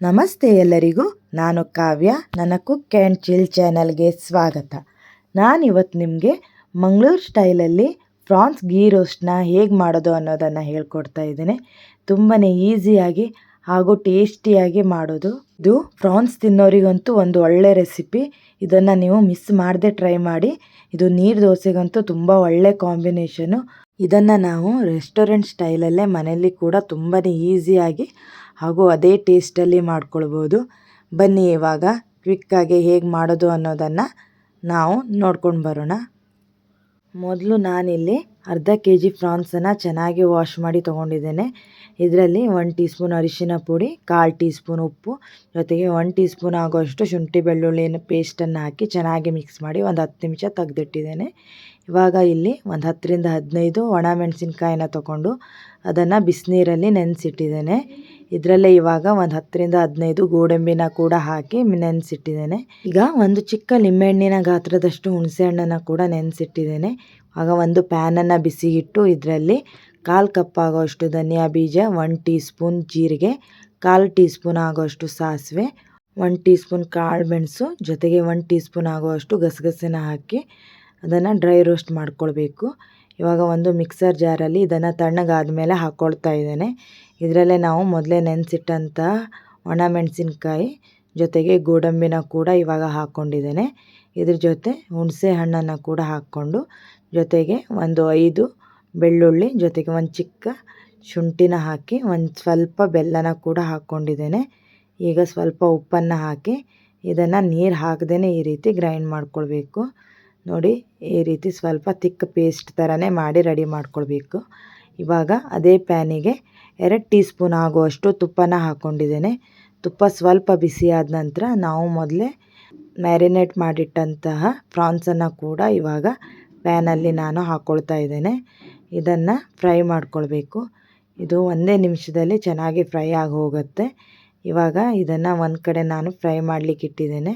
ನಮಸ್ತೆ ಎಲ್ಲರಿಗೂ, ನಾನು ಕಾವ್ಯ ನನ್ನ ಕುಕ್ ಆ್ಯಂಡ್ ಚಿಲ್ ಚಾನಲ್ಗೆ ಸ್ವಾಗತ. ನಾನಿವತ್ತು ನಿಮಗೆ ಮಂಗಳೂರು ಸ್ಟೈಲಲ್ಲಿ ಫ್ರಾನ್ಸ್ ಗೀ ರೋಸ್ಟ್ನ ಹೇಗೆ ಮಾಡೋದು ಅನ್ನೋದನ್ನು ಹೇಳ್ಕೊಡ್ತಾ ಇದ್ದೇನೆ. ತುಂಬಾ ಈಸಿಯಾಗಿ ಹಾಗೂ ಟೇಸ್ಟಿಯಾಗಿ ಮಾಡೋದು. ಇದು ಫ್ರಾನ್ಸ್ ತಿನ್ನೋರಿಗಂತೂ ಒಂದು ಒಳ್ಳೆ ರೆಸಿಪಿ. ಇದನ್ನು ನೀವು ಮಿಸ್ ಮಾಡದೆ ಟ್ರೈ ಮಾಡಿ. ಇದು ನೀರು ದೋಸೆಗಂತೂ ತುಂಬ ಒಳ್ಳೆ ಕಾಂಬಿನೇಷನು. ಇದನ್ನು ನಾವು ರೆಸ್ಟೋರೆಂಟ್ ಸ್ಟೈಲಲ್ಲೇ ಮನೆಯಲ್ಲಿ ಕೂಡ ತುಂಬಾ ಈಸಿಯಾಗಿ ಹಾಗೂ ಅದೇ ಟೇಸ್ಟಲ್ಲಿ ಮಾಡ್ಕೊಳ್ಬೋದು. ಬನ್ನಿ ಇವಾಗ ಕ್ವಿಕ್ಕಾಗಿ ಹೇಗೆ ಮಾಡೋದು ಅನ್ನೋದನ್ನು ನಾವು ನೋಡ್ಕೊಂಡು ಬರೋಣ. ಮೊದಲು ನಾನಿಲ್ಲಿ ಅರ್ಧ ಕೆ ಜಿ ಫ್ರಾನ್ಸನ್ನು ಚೆನ್ನಾಗಿ ವಾಶ್ ಮಾಡಿ ತೊಗೊಂಡಿದ್ದೇನೆ. ಇದರಲ್ಲಿ ಒನ್ ಟೀ ಸ್ಪೂನ್ ಅರಿಶಿನ ಪುಡಿ, ಕಾಲು ಟೀ ಸ್ಪೂನ್ ಉಪ್ಪು, ಜೊತೆಗೆ ಒನ್ ಟೀ ಸ್ಪೂನ್ ಆಗೋಷ್ಟು ಶುಂಠಿ ಬೆಳ್ಳುಳ್ಳಿನ ಪೇಸ್ಟನ್ನು ಹಾಕಿ ಚೆನ್ನಾಗಿ ಮಿಕ್ಸ್ ಮಾಡಿ ಒಂದು ಹತ್ತು ನಿಮಿಷ ತೆಗೆದಿಟ್ಟಿದ್ದೇನೆ. ಇವಾಗ ಇಲ್ಲಿ ಒಂದು ಹತ್ತರಿಂದ ಹದಿನೈದು ಒಣ ಮೆಣಸಿನ್ಕಾಯಿನ ತೊಗೊಂಡು ಅದನ್ನು ಬಿಸಿನೀರಲ್ಲಿ ನೆನೆಸಿಟ್ಟಿದ್ದೇನೆ. ಇದರಲ್ಲೇ ಇವಾಗ ಒಂದು ಹತ್ತರಿಂದ ಹದಿನೈದು ಗೋಡಂಬಿನ ಕೂಡ ಹಾಕಿ ನೆನೆಸಿಟ್ಟಿದ್ದೇನೆ. ಈಗ ಒಂದು ಚಿಕ್ಕ ಲಿಂಬೆಹಣ್ಣಿನ ಗಾತ್ರದಷ್ಟು ಹುಣಸೆಹಣ್ಣನ್ನು ಕೂಡ ನೆನೆಸಿಟ್ಟಿದ್ದೇನೆ. ಆಗ ಒಂದು ಪ್ಯಾನನ್ನು ಬಿಸಿಗಿಟ್ಟು ಇದರಲ್ಲಿ ಕಾಲು ಕಪ್ ಆಗೋಷ್ಟು ಧನಿಯಾ ಬೀಜ ಒನ್ ಟೀ ಸ್ಪೂನ್ ಜೀರಿಗೆ, ಕಾಲು ಟೀ ಸ್ಪೂನ್ ಆಗೋಷ್ಟು ಸಾಸಿವೆ ಒನ್ ಟೀ ಸ್ಪೂನ್ ಕಾಳು ಮೆಣಸು, ಜೊತೆಗೆ ಒನ್ ಟೀ ಸ್ಪೂನ್ ಆಗುವಷ್ಟು ಗಸಗಸೆನ ಹಾಕಿ ಅದನ್ನು ಡ್ರೈ ರೋಸ್ಟ್ ಮಾಡ್ಕೊಳ್ಬೇಕು. ಇವಾಗ ಒಂದು ಮಿಕ್ಸರ್ ಜಾರಲ್ಲಿ ಇದನ್ನು ತಣ್ಣಗಾದ ಮೇಲೆ ಹಾಕ್ಕೊಳ್ತಾ ಇದ್ದೇನೆ. ಇದರಲ್ಲೇ ನಾವು ಮೊದಲೇ ನೆನೆಸಿಟ್ಟಂಥ ಒಣ ಮೆಣಸಿನ್ಕಾಯಿ ಜೊತೆಗೆ ಗೋಡಂಬಿನ ಕೂಡ ಇವಾಗ ಹಾಕ್ಕೊಂಡಿದ್ದೇನೆ ಇದ್ರ ಜೊತೆ ಹುಣಸೆ ಹಣ್ಣನ್ನು ಕೂಡ ಹಾಕ್ಕೊಂಡು ಜೊತೆಗೆ ಒಂದು ಐದು ಬೆಳ್ಳುಳ್ಳಿ ಜೊತೆಗೆ ಒಂದು ಚಿಕ್ಕ ಶುಂಠಿನ ಹಾಕಿ ಒಂದು ಸ್ವಲ್ಪ ಬೆಲ್ಲನ ಕೂಡ ಹಾಕ್ಕೊಂಡಿದ್ದೇನೆ ಈಗ ಸ್ವಲ್ಪ ಉಪ್ಪನ್ನು ಹಾಕಿ ಇದನ್ನು ನೀರು ಹಾಕದೇ ಈ ರೀತಿ ಗ್ರೈಂಡ್ ಮಾಡ್ಕೊಳ್ಬೇಕು. ನೋಡಿ, ಈ ರೀತಿ ಸ್ವಲ್ಪ ತಿಕ್ಕ ಪೇಸ್ಟ್ ಥರನೇ ಮಾಡಿ ರೆಡಿ ಮಾಡ್ಕೊಳ್ಬೇಕು. ಇವಾಗ ಅದೇ ಪ್ಯಾನಿಗೆ ಎರಡು ಟೀ ಸ್ಪೂನ್ ಆಗುವಷ್ಟು ತುಪ್ಪನ ಹಾಕ್ಕೊಂಡಿದ್ದೇನೆ ತುಪ್ಪ ಸ್ವಲ್ಪ ಬಿಸಿಯಾದ ನಂತರ ನಾವು ಮೊದಲೇ ಮ್ಯಾರಿನೇಟ್ ಮಾಡಿಟ್ಟಂತಹ ಫ್ರಾನ್ಸನ್ನು ಕೂಡ ಇವಾಗ ಪ್ಯಾನಲ್ಲಿ ನಾನು ಹಾಕ್ಕೊಳ್ತಾ ಇದ್ದೇನೆ. ಇದನ್ನು ಫ್ರೈ ಮಾಡ್ಕೊಳ್ಬೇಕು. ಇದು ಒಂದೇ ನಿಮಿಷದಲ್ಲಿ ಚೆನ್ನಾಗಿ ಫ್ರೈ ಆಗಿ ಹೋಗುತ್ತೆ. ಇವಾಗ ಇದನ್ನು ಒಂದು ಕಡೆ ನಾನು ಫ್ರೈ ಮಾಡಲಿಕ್ಕೆ ಇಟ್ಟಿದ್ದೇನೆ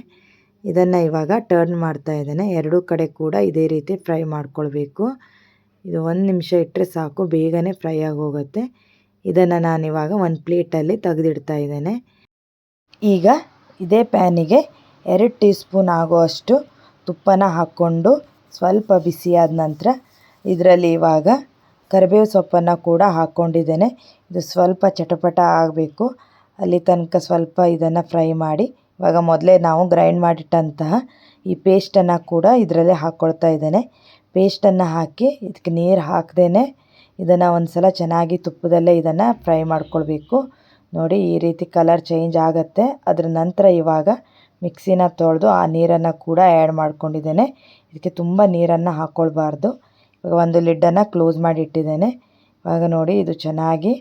ಇದನ್ನು ಇವಾಗ ಟರ್ನ್ ಮಾಡ್ತಾ ಇದ್ದೇನೆ. ಎರಡೂ ಕಡೆ ಕೂಡ ಇದೇ ರೀತಿ ಫ್ರೈ ಮಾಡ್ಕೊಳ್ಬೇಕು. ಇದು ಒಂದು ನಿಮಿಷ ಇಟ್ಟರೆ ಸಾಕು, ಬೇಗನೆ ಫ್ರೈ ಆಗೋಗುತ್ತೆ. ಇದನ್ನು ನಾನಿವಾಗ ಒಂದು ಪ್ಲೇಟಲ್ಲಿ ತೆಗೆದಿಡ್ತಾ ಇದ್ದೇನೆ. ಈಗ ಇದೇ ಪ್ಯಾನಿಗೆ ಎರಡು ಟೀ ಸ್ಪೂನ್ ಆಗುವಷ್ಟು ತುಪ್ಪನ ಹಾಕ್ಕೊಂಡು ಸ್ವಲ್ಪ ಬಿಸಿಯಾದ ನಂತರ ಇದರಲ್ಲಿ ಇವಾಗ ಕರಿಬೇವು ಸೊಪ್ಪನ್ನು ಕೂಡ ಹಾಕ್ಕೊಂಡಿದ್ದೇನೆ ಇದು ಸ್ವಲ್ಪ ಚಟಪಟ ಆಗಬೇಕು. ಅಲ್ಲಿ ತನಕ ಸ್ವಲ್ಪ ಇದನ್ನು ಫ್ರೈ ಮಾಡಿ ಇವಾಗ ಮೊದಲೇ ನಾವು ಗ್ರೈಂಡ್ ಮಾಡಿಟ್ಟಂತಹ ಈ ಪೇಸ್ಟನ್ನು ಕೂಡ ಇದರಲ್ಲೇ ಹಾಕ್ಕೊಳ್ತಾ ಇದ್ದೇನೆ. ಪೇಸ್ಟನ್ನು ಹಾಕಿ ಇದಕ್ಕೆ ನೀರು ಹಾಕ್ದೇ ಇದನ್ನು ಒಂದು ಸಲ ಚೆನ್ನಾಗಿ ತುಪ್ಪದಲ್ಲೇ ಇದನ್ನು ಫ್ರೈ ಮಾಡ್ಕೊಳ್ಬೇಕು. ನೋಡಿ ಈ ರೀತಿ ಕಲರ್ ಚೇಂಜ್ ಆಗುತ್ತೆ. ಅದರ ನಂತರ ಇವಾಗ ಮಿಕ್ಸಿನ ತೊಳೆದು ಆ ನೀರನ್ನು ಕೂಡ ಆ್ಯಡ್ ಮಾಡ್ಕೊಂಡಿದ್ದೇನೆ. ಇದಕ್ಕೆ ತುಂಬ ನೀರನ್ನು ಹಾಕ್ಕೊಳ್ಬಾರ್ದು ಇವಾಗ ಒಂದು ಲಿಡ್ಡನ್ನು ಕ್ಲೋಸ್ ಮಾಡಿ ಇಟ್ಟಿದ್ದೇನೆ. ಇವಾಗ ನೋಡಿ ಇದು ಚೆನ್ನಾಗಿ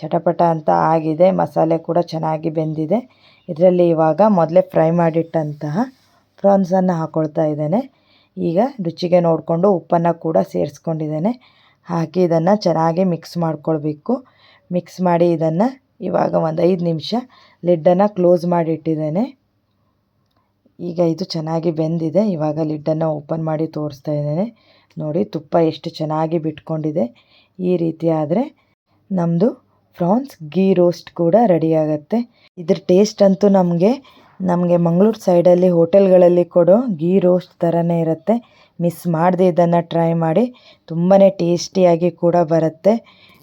ಚಟಪಟ ಅಂತ ಆಗಿದೆ, ಮಸಾಲೆ ಕೂಡ ಚೆನ್ನಾಗಿ ಬೆಂದಿದೆ. ಇದರಲ್ಲಿ ಇವಾಗ ಮೊದಲೇ ಫ್ರೈ ಮಾಡಿಟ್ಟಂತಹ ಪ್ರಾನ್ಸನ್ನು ಹಾಕ್ಕೊಳ್ತಾ ಇದ್ದೇನೆ. ಈಗ ರುಚಿಗೆ ನೋಡಿಕೊಂಡು ಉಪ್ಪನ್ನು ಕೂಡ ಸೇರಿಸ್ಕೊಂಡಿದ್ದೇನೆ. ಹಾಕಿ ಇದನ್ನು ಚೆನ್ನಾಗಿ ಮಿಕ್ಸ್ ಮಾಡ್ಕೊಳ್ಬೇಕು. ಮಿಕ್ಸ್ ಮಾಡಿ ಇದನ್ನು ಇವಾಗ ಒಂದು ಐದು ನಿಮಿಷ ಲಿಡ್ಡನ್ನು ಕ್ಲೋಸ್ ಮಾಡಿ ಇಟ್ಟಿದ್ದೇನೆ ಈಗ ಇದು ಚೆನ್ನಾಗಿ ಬೆಂದಿದೆ. ಇವಾಗ ಲಿಡ್ಡನ್ನು ಓಪನ್ ಮಾಡಿ ತೋರಿಸ್ತಾ ಇದ್ದೇನೆ. ನೋಡಿ ತುಪ್ಪ ಎಷ್ಟು ಚೆನ್ನಾಗಿ ಬಿಟ್ಕೊಂಡಿದೆ. ಈ ರೀತಿ ಆದರೆ ನಮ್ಮದು ಫ್ರಾನ್ಸ್ ಗೀ ರೋಸ್ಟ್ ಕೂಡ ರೆಡಿ ಆಗುತ್ತೆ. ಇದ್ರ ಟೇಸ್ಟ್ ಅಂತೂ ನಮಗೆ ನಮಗೆ ಮಂಗಳೂರು ಸೈಡಲ್ಲಿ ಹೋಟೆಲ್ಗಳಲ್ಲಿ ಕೊಡೋ ಗೀ ರೋಸ್ಟ್ ಥರನೇ ಇರುತ್ತೆ. ಮಿಸ್ ಮಾಡದೆ ಇದನ್ನು ಟ್ರೈ ಮಾಡಿ ತುಂಬಾ ಟೇಸ್ಟಿಯಾಗಿ ಕೂಡ ಬರುತ್ತೆ.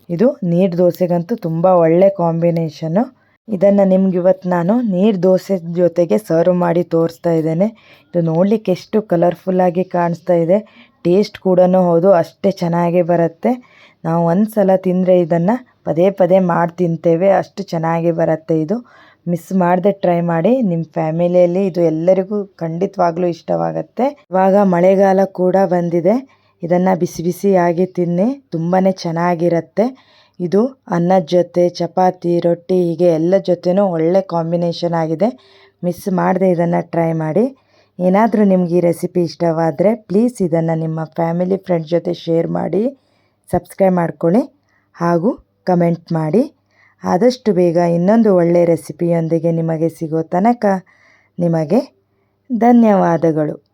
ಇದು ನೀರು ದೋಸೆಗಂತೂ ತುಂಬ ಒಳ್ಳೆ ಕಾಂಬಿನೇಷನ್ನು ಇದನ್ನು ನಿಮ್ಗೆ ಇವತ್ತು ನಾನು ನೀರು ದೋಸೆ ಜೊತೆಗೆ ಸರ್ವ್ ಮಾಡಿ ತೋರಿಸ್ತಾ ಇದ್ದೇನೆ. ಇದು ನೋಡಲಿಕ್ಕೆ ಎಷ್ಟು ಕಲರ್ಫುಲ್ಲಾಗಿ ಕಾಣಿಸ್ತಾ ಇದೆ. ಟೇಸ್ಟ್ ಕೂಡ ಹೌದು, ಅಷ್ಟೇ ಚೆನ್ನಾಗಿ ಬರುತ್ತೆ. ನಾವು ಒಂದು ಸಲ ತಿಂದರೆ ಇದನ್ನು ಪದೇ ಪದೇ ಮಾಡಿ ತಿಂತೇವೆ ಅಷ್ಟು ಚೆನ್ನಾಗಿ ಬರುತ್ತೆ ಇದು. ಮಿಸ್ ಮಾಡದೆ ಟ್ರೈ ಮಾಡಿ. ನಿಮ್ಮ ಫ್ಯಾಮಿಲಿಯಲ್ಲಿ ಇದು ಎಲ್ಲರಿಗೂ ಖಂಡಿತವಾಗ್ಲೂ ಇಷ್ಟವಾಗುತ್ತೆ. ಇವಾಗ ಮಳೆಗಾಲ ಕೂಡ ಬಂದಿದೆ. ಇದನ್ನು ಬಿಸಿ ಬಿಸಿಯಾಗಿ ತಿನ್ನಿ. ತುಂಬಾ ಚೆನ್ನಾಗಿರುತ್ತೆ. ಇದು ಅನ್ನದ ಜೊತೆ, ಚಪಾತಿ, ರೊಟ್ಟಿ ಹೀಗೆ ಎಲ್ಲ ಜೊತೆನೂ ಒಳ್ಳೆ ಕಾಂಬಿನೇಷನ್ ಆಗಿದೆ. ಮಿಸ್ ಮಾಡದೆ ಇದನ್ನು ಟ್ರೈ ಮಾಡಿ. ಏನಾದರೂ ನಿಮಗೆ ಈ ರೆಸಿಪಿ ಇಷ್ಟವಾದರೆ ಪ್ಲೀಸ್ ಇದನ್ನು ನಿಮ್ಮ ಫ್ಯಾಮಿಲಿ, ಫ್ರೆಂಡ್ಸ್ ಜೊತೆ ಶೇರ್ ಮಾಡಿ, ಸಬ್ಸ್ಕ್ರೈಬ್ ಮಾಡ್ಕೊಳ್ಳಿ. ಹಾಗೂ ಕಮೆಂಟ್ ಮಾಡಿ. ಆದಷ್ಟು ಬೇಗ ಇನ್ನೊಂದು ಒಳ್ಳೆಯ ರೆಸಿಪಿಯೊಂದಿಗೆ ನಿಮಗೆ ಸಿಗೋ ತನಕ ನಿಮಗೆ ಧನ್ಯವಾದಗಳು.